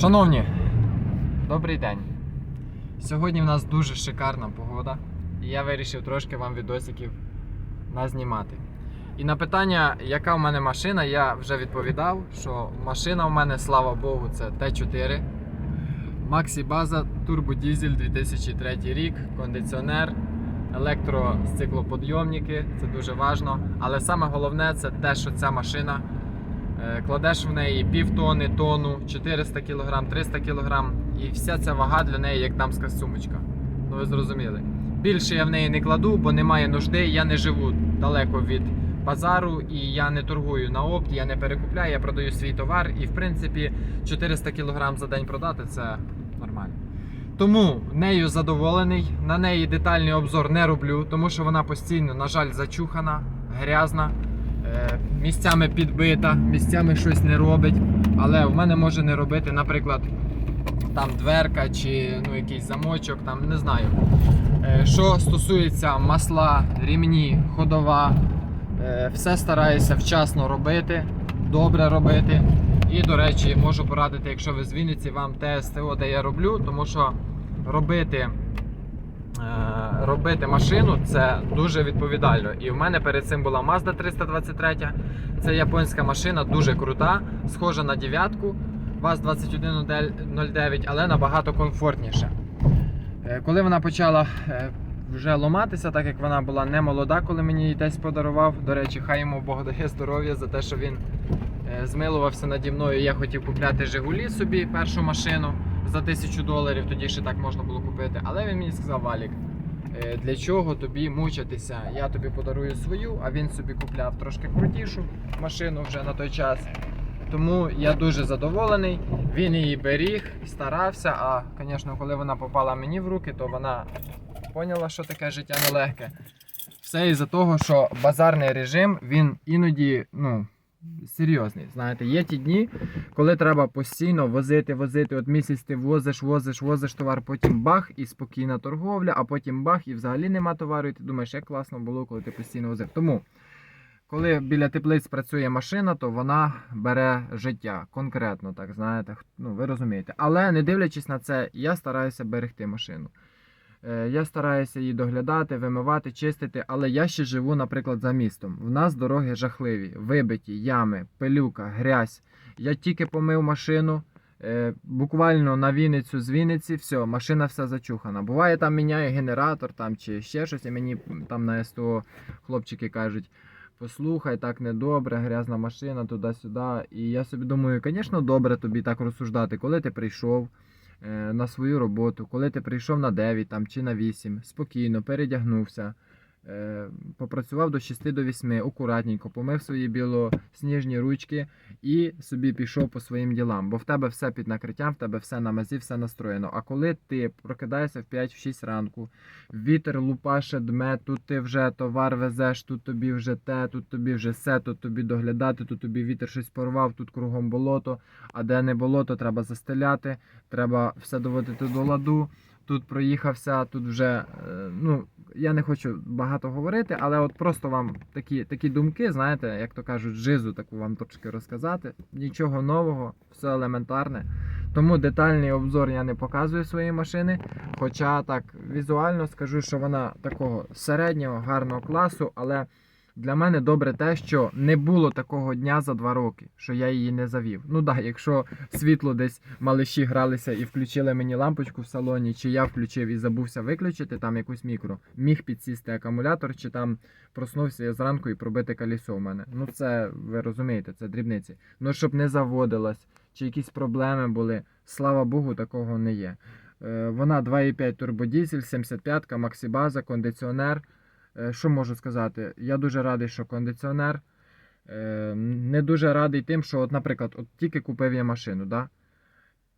Шановні, добрий день. Сьогодні в нас дуже шикарна погода, і я вирішив трошки вам відосиків назнімати. І на питання, яка в мене машина, я вже відповідав, що машина в мене, слава Богу, це Т4. Максі База, турбодізель 2003 рік, кондиціонер, електросциклоподйомники, це дуже важно. Але саме головне це те, що ця машина Кладеш в неї пів тони, тонну, 400 кг, 300 кг, і вся ця вага для неї як дамська сумочка. Ну ви зрозуміли. Більше я в неї не кладу, бо немає нужди. Я не живу далеко від базару і я не торгую на опт, я не перекупляю, я продаю свій товар. І в принципі 400 кг за день продати це нормально. Тому нею задоволений. На неї детальний обзор не роблю, тому що вона постійно, на жаль, зачухана, грязна. Е, місцями підбита, місцями щось не робить. Але в мене може не робити, наприклад, там дверка чи ну, якийсь замочок, там не знаю. Е, Що стосується масла, рівні, ходова, е, все стараюся вчасно робити, добре робити. І, до речі, можу порадити, якщо ви з вам ТСТО, де я роблю, тому що робити робити машину це дуже відповідально. І в мене перед цим була Mazda 323. Це японська машина, дуже крута, схожа на дев'ятку ВАЗ-2109, але набагато комфортніше. Коли вона почала е, вже ломатися, так як вона була не молода, коли мені її десь подарував. До речі, хай йому Бог дає здоров'я за те, що він е, змилувався наді мною. Я хотів купляти Жигулі собі першу машину за тисячу доларів, тоді ще так можна було купити. Але він мені сказав, Валік, для чого тобі мучитися? Я тобі подарую свою, а він собі купляв трошки крутішу машину вже на той час. Тому я дуже задоволений. Він її беріг, старався. А, звісно, коли вона попала мені в руки, то вона поняла, що таке життя нелегке. Все із-за того, що базарний режим він іноді, ну. Серйозний, знаєте, є ті дні, коли треба постійно возити, возити. От місяць ти возиш, возиш, возиш товар, потім бах і спокійна торговля, а потім бах і взагалі нема товару. І ти думаєш, як класно було, коли ти постійно возив. Тому, коли біля теплиць працює машина, то вона бере життя конкретно, так знаєте, ну ви розумієте. Але не дивлячись на це, я стараюся берегти машину. Е, Я стараюся її доглядати, вимивати, чистити, але я ще живу, наприклад, за містом. В нас дороги жахливі, вибиті, ями, пилюка, грязь. Я тільки помив машину, е, буквально на Вінницю з Вінниці, все, машина вся зачухана. Буває, там міняє генератор там, чи ще щось, і мені там на СТО хлопчики кажуть. Послухай, так недобре, грязна машина туди-сюди. І я собі думаю, звісно, добре тобі так розсуждати, коли ти прийшов на свою роботу, коли ти прийшов на 9 там, чи на 8, спокійно, передягнувся, е, попрацював до 6 до 8, акуратненько, помив свої білосніжні ручки і собі пішов по своїм ділам. Бо в тебе все під накриттям, в тебе все на мазі, все настроєно. А коли ти прокидаєшся в 5-6 ранку, вітер лупаше дме, тут ти вже товар везеш, тут тобі вже те, тут тобі вже все, тут тобі доглядати, тут тобі вітер щось порвав, тут кругом болото, а де не болото, треба застеляти, треба все доводити до ладу. Тут проїхався, тут вже, е, ну, я не хочу багато говорити, але от просто вам такі, такі думки, знаєте, як то кажуть, жизу таку вам трошки розказати. Нічого нового, все елементарне. Тому детальний обзор я не показую своєї машини. Хоча так візуально скажу, що вона такого середнього, гарного класу, але для мене добре те, що не було такого дня за два роки, що я її не завів. Ну так, якщо світло десь малиші гралися і включили мені лампочку в салоні, чи я включив і забувся виключити там якусь мікро, міг підсісти акумулятор, чи там проснувся я зранку і пробити колесо в мене. Ну це ви розумієте, це дрібниці. Ну щоб не заводилась, чи якісь проблеми були, слава Богу, такого не є. Е, Вона 2,5 турбодізель, 75-ка, максибаза, кондиціонер. Е, Що можу сказати? Я дуже радий, що кондиціонер. Е, Не дуже радий тим, що, от, наприклад, от тільки купив я машину, да?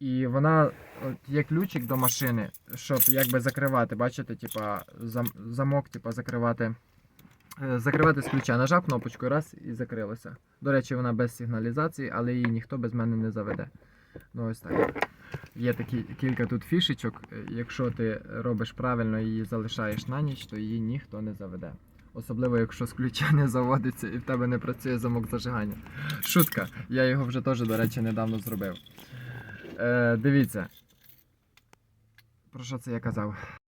і вона от, є ключик до машини, щоб якби закривати, бачите, типа, зам, замок, типа, закривати. е, Закривати з ключа. Нажав кнопочку раз і закрилося. До речі, вона без сигналізації, але її ніхто без мене не заведе. Ну ось так. Є такі кілька тут фішечок. Е, Якщо ти робиш правильно і її залишаєш на ніч, то її ніхто не заведе. Особливо, якщо з ключа не заводиться і в тебе не працює замок зажигання. Шутка, я його вже теж, до речі, недавно зробив. Е, дивіться. Про що це я казав?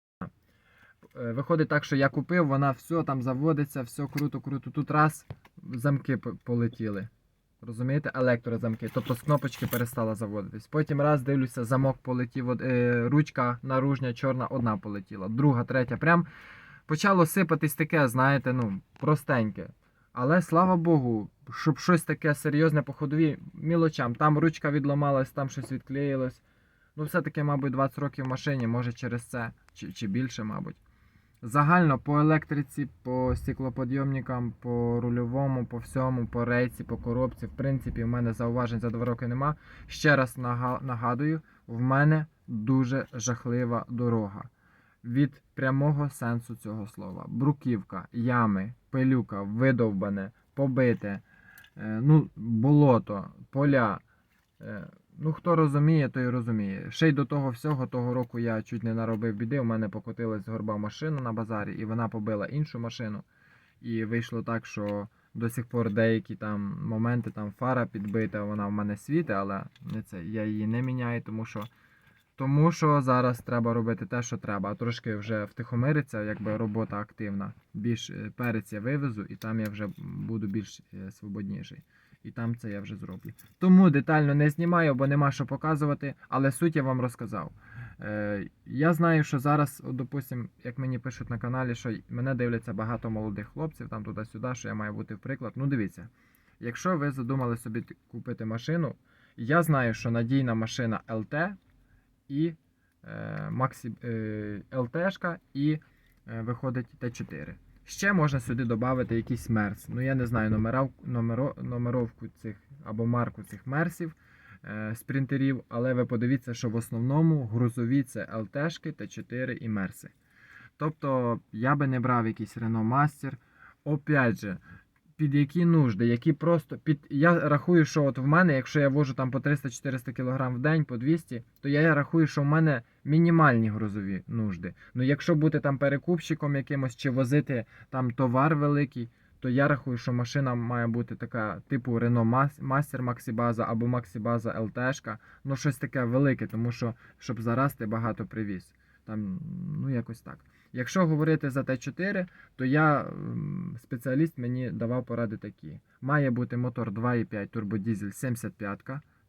Е, Виходить так, що я купив, вона все там заводиться, все круто, круто. Тут раз замки полетіли. Розумієте? Електрозамки. Тобто з кнопочки перестала заводитись. Потім раз дивлюся, замок полетів, е, ручка наружня, чорна, одна полетіла. Друга, третя. Прям почало сипатись таке, знаєте, ну, простеньке. Але слава Богу, щоб щось таке серйозне по ходові мілочам. Там ручка відламалась, там щось відклеїлось. Ну, все-таки, мабуть, 20 років в машині, може через це, чи, чи більше, мабуть. Загально по електриці, по стеклоподйомникам, по рульовому, по всьому, по рейці, по коробці. В принципі, в мене зауважень за 2 роки нема. Ще раз нагадую, в мене дуже жахлива дорога. Від прямого сенсу цього слова. Бруківка, ями, пилюка, видовбане, побите, е, ну, болото, поля. Ну, хто розуміє, той розуміє. Ще й до того всього, того року я чуть не наробив біди. У мене покотилась горба машина на базарі, і вона побила іншу машину. І вийшло так, що до сих пор деякі там моменти, там фара підбита, вона в мене світить, але це, я її не міняю, тому що, тому що зараз треба робити те, що треба. А трошки вже втихомириться, якби робота активна. Більш е, перець я вивезу, і там я вже буду більш е, свободніший. І там це я вже зроблю. Тому детально не знімаю, бо нема що показувати, але суть я вам розказав. Е, я знаю, що зараз, от, допустим, як мені пишуть на каналі, що мене дивляться багато молодих хлопців, там туди-сюди, що я маю бути в приклад. Ну дивіться, якщо ви задумали собі купити машину, я знаю, що надійна машина LT і е, Maxi, е, LT-шка і е, виходить Т4. Ще можна сюди додати якийсь мерс. Ну я не знаю номера, номеро, номеровку цих або марку цих мерсів, е, спринтерів, але ви подивіться, що в основному грузові це ЛТшки, Т4 і мерси. Тобто я би не брав якийсь Renault Master. Опять же, під які нужди, які просто під. Я рахую, що от в мене, якщо я вожу там по 300-400 кг в день, по 200, то я рахую, що в мене мінімальні грузові нужди. Ну якщо бути там перекупщиком якимось чи возити там товар великий, то я рахую, що машина має бути така, типу Renault Mas- Master Maxibasa або Maxibasa LT, ну щось таке велике, тому що щоб зараз ти багато привіз. Там, ну якось так. Якщо говорити за Т4, то я спеціаліст мені давав поради такі. Має бути мотор 2,5 турбодізель 75,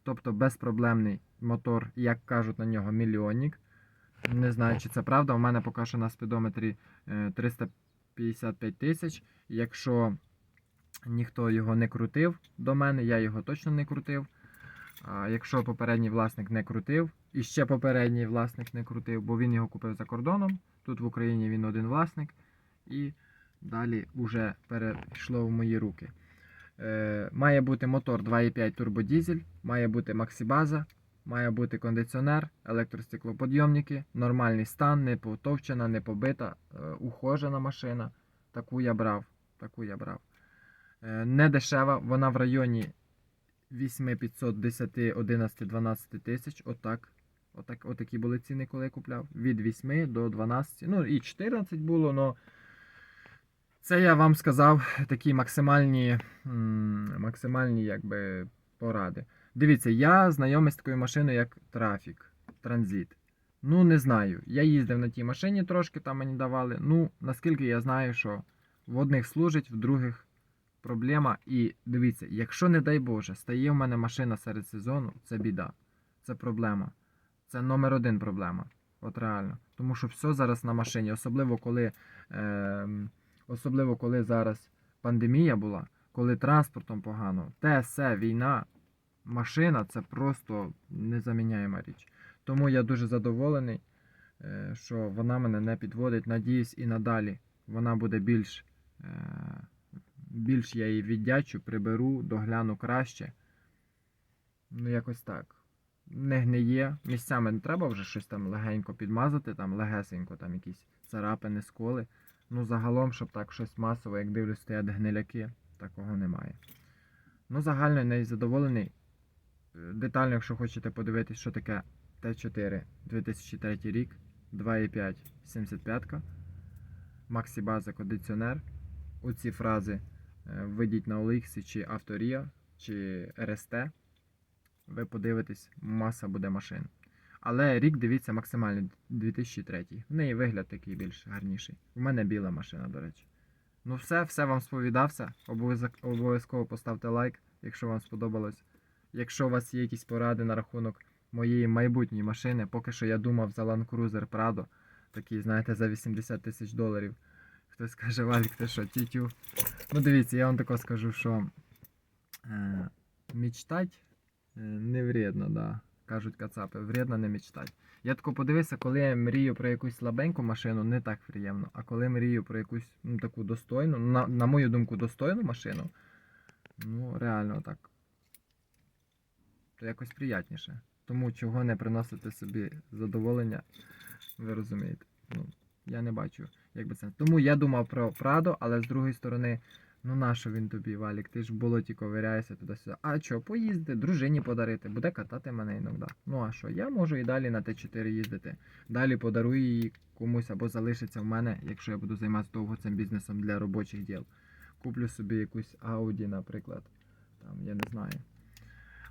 тобто безпроблемний мотор, як кажуть на нього, мільйонник. Не знаю, чи це правда. У мене поки що на спідометрі е, 355 тисяч. Якщо ніхто його не крутив до мене, я його точно не крутив. А якщо попередній власник не крутив, і ще попередній власник не крутив, бо він його купив за кордоном. Тут в Україні він один власник. І далі вже перейшло в мої руки. Е, має бути мотор 2,5 турбодізель, має бути максибаза, має бути кондиціонер, електростеклоподйомники, нормальний стан, не потовчена, не побита, е, ухожена машина. Таку я брав. Таку я брав. Е, не дешева, вона в районі 8500, 10, 11, 12 тисяч. Отак. Отак, отакі були ціни, коли я купляв. Від 8 до 12. Ну і 14 було, але це я вам сказав такі максимальні, максимальні якби, поради. Дивіться, я знайомий з такою машиною, як Трафік, Транзит. Ну, не знаю. Я їздив на тій машині трошки, там мені давали. Ну, наскільки я знаю, що в одних служить, в других проблема. І дивіться, якщо, не дай Боже, стає в мене машина серед сезону, це біда. Це проблема. Це номер один проблема. От реально. Тому що все зараз на машині, особливо коли, е, особливо коли зараз пандемія була, коли транспортом погано, те, все, війна, машина це просто незаміняєма річ. Тому я дуже задоволений, е, що вона мене не підводить. Надіюсь, і надалі вона буде більш, е, більш я її віддячу, приберу, догляну краще. Ну, якось так. Не гниє. Місцями не треба вже щось там легенько підмазати, там легесенько, там якісь царапини, сколи. Ну, загалом, щоб так щось масово, як дивлюсь, стоять гниляки, такого немає. Ну, загально я нею задоволений. Детально, якщо хочете подивитись, що таке Т4 2003 рік, 2,5 75. Максібаза кондиціонер. Оці фрази е, введіть на OLX чи Авторія, чи РСТ. ви подивитесь, маса буде машин. Але рік дивіться максимально 2003. В неї вигляд такий більш гарніший. У мене біла машина, до речі. Ну все, все вам сповідався. Обов'язково поставте лайк, якщо вам сподобалось. Якщо у вас є якісь поради на рахунок моєї майбутньої машини, поки що я думав за Land Cruiser Prado, такий, знаєте, за 80 тисяч доларів. Хтось каже, Валік, ти що, тютю? Ну дивіться, я вам тако скажу, що е, мечтать е, не вредно, да. Кажуть кацапи, вредно не мечтать. Я тако подивився, коли я мрію про якусь слабеньку машину, не так приємно. А коли мрію про якусь ну, таку достойну, на, на мою думку, достойну машину, ну реально так. То якось приятніше. Тому чого не приносити собі задоволення, ви розумієте. Ну, я не бачу, як би це. Тому я думав про Прадо, але з другої сторони, ну нащо він тобі, Валік? Ти ж в болоті ковиряєшся туди-сюди. А що, поїзди, дружині подарити, буде катати мене іноді. Ну а що, я можу і далі на Т4 їздити. Далі подарую її комусь або залишиться в мене, якщо я буду займатися довго цим бізнесом для робочих діл. Куплю собі якусь Audi, наприклад. Там, я не знаю.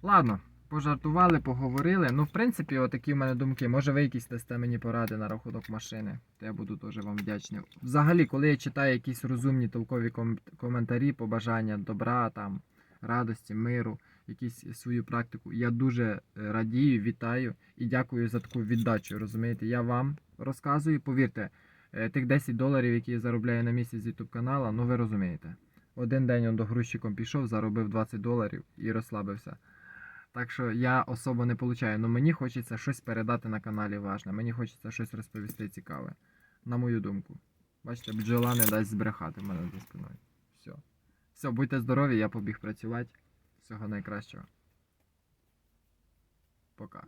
Ладно, пожартували, поговорили. Ну, в принципі, отакі в мене думки. Може, ви якісь дасте мені поради на рахунок машини, то я буду дуже вам вдячний. Взагалі, коли я читаю якісь розумні толкові ком- коментарі, побажання добра, там, радості, миру, якісь свою практику, я дуже е, радію, вітаю і дякую за таку віддачу. Розумієте, я вам розказую, повірте, е, тих 10 доларів, які я заробляю на місяць з YouTube канала, ну ви розумієте. Один день он до грузчиком пішов, заробив 20 доларів і розслабився. Так що я особо не получаю. але мені хочеться щось передати на каналі важне. Мені хочеться щось розповісти цікаве. На мою думку. Бачите, бджола не дасть збрехати в мене за спиною. Все. Все, будьте здорові, я побіг працювати. Всього найкращого. Пока.